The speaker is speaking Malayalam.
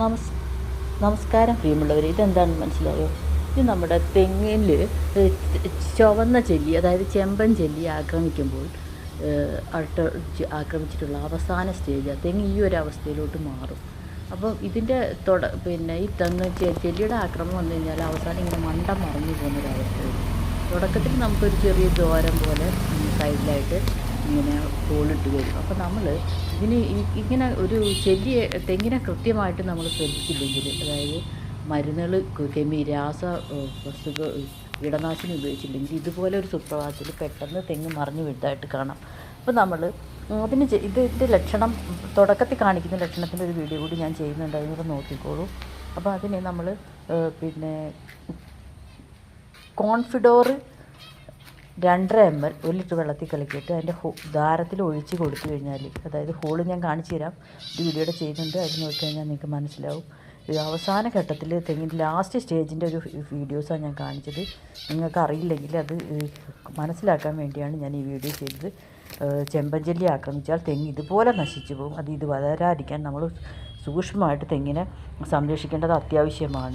നമസ് നമസ്കാരം പ്രിയമുള്ളവർ ഇതെന്താണെന്ന് മനസ്സിലായോ? ഇത് നമ്മുടെ തെങ്ങിൽ ചുവന്ന ചെല്ലി അതായത് ചെമ്പൻ ചെല്ലി ആക്രമിക്കുമ്പോൾ അട്ട ആക്രമിച്ചിട്ടുള്ള അവസാന സ്റ്റേജ് തെങ്ങ് ഈ ഒരു അവസ്ഥയിലോട്ട് മാറും. അപ്പോൾ ഇതിന്റെ തുട പിന്നെ ഈ തെങ്ങ് ചെല്ലിയുടെ ആക്രമണം വന്നു കഴിഞ്ഞാൽ അവസാനം ഇങ്ങനെ മണ്ട മറിഞ്ഞു പോകുന്നൊരവസ്ഥ തുടക്കത്തിൽ നമുക്കൊരു ചെറിയ ദ്വാരം പോലെ സൈഡിലായിട്ട് ഇങ്ങനെ കോളിട്ട് വരും. അപ്പോൾ നമ്മൾ ഇതിന് ഇങ്ങനെ ഒരു ചെല്ലിയെ തെങ്ങിനെ കൃത്യമായിട്ട് നമ്മൾ ശ്രദ്ധിച്ചില്ലെങ്കിൽ അതായത് മരുന്നുകൾ കെമി രാസ വസ്തുക്ക കീടനാശിനി ഉപയോഗിച്ചില്ലെങ്കിൽ ഇതുപോലെ ഒരു സുപ്രഭാതത്തിൽ പെട്ടെന്ന് തെങ്ങ് മറിഞ്ഞു വീഴ്ത്തായിട്ട് കാണാം. അപ്പോൾ നമ്മൾ അതിന് ഇതിന്റെ ലക്ഷണം തുടക്കത്തിൽ കാണിക്കുന്ന ലക്ഷണത്തിന്റെ ഒരു വീഡിയോ കൂടി ഞാൻ ചെയ്യുന്നുണ്ട് അതിനൊക്കെ നോക്കിക്കോളൂ. അപ്പോൾ അതിനെ നമ്മൾ പിന്നെ കോൺഫിഡോർ രണ്ടര എം എൽ ഒരു ലിറ്റർ വെള്ളത്തിൽ കലക്കിയിട്ട് അതിന്റെ ദാരത്തിൽ ഒഴിച്ച് കൊടുത്തു കഴിഞ്ഞാൽ അതായത് ഹോൾ ഞാൻ കാണിച്ചു തരാം. ഒരു വീഡിയോയുടെ ചെയ്യുന്നുണ്ട്. അത് നോക്കിക്കഴിഞ്ഞാൽ നിങ്ങൾക്ക് മനസ്സിലാവും. ഈ അവസാന ഘട്ടത്തിൽ തെങ്ങിന്റെ ലാസ്റ്റ് സ്റ്റേജിന്റെ ഒരു വീഡിയോസാണ് ഞാൻ കാണിച്ചത്. നിങ്ങൾക്ക് അറിയില്ലെങ്കിൽ അത് മനസ്സിലാക്കാൻ വേണ്ടിയാണ് ഞാൻ ഈ വീഡിയോ ചെയ്തത്. ചെമ്പഞ്ചല്ലി ആക്രമിച്ചാൽ തെങ്ങ് ഇതുപോലെ നശിച്ചു പോകും. അത് ഇത് വളരാതിരിക്കാൻ നമ്മൾ സൂക്ഷ്മമായിട്ട് തെങ്ങിനെ സംരക്ഷിക്കേണ്ടത് അത്യാവശ്യമാണ്.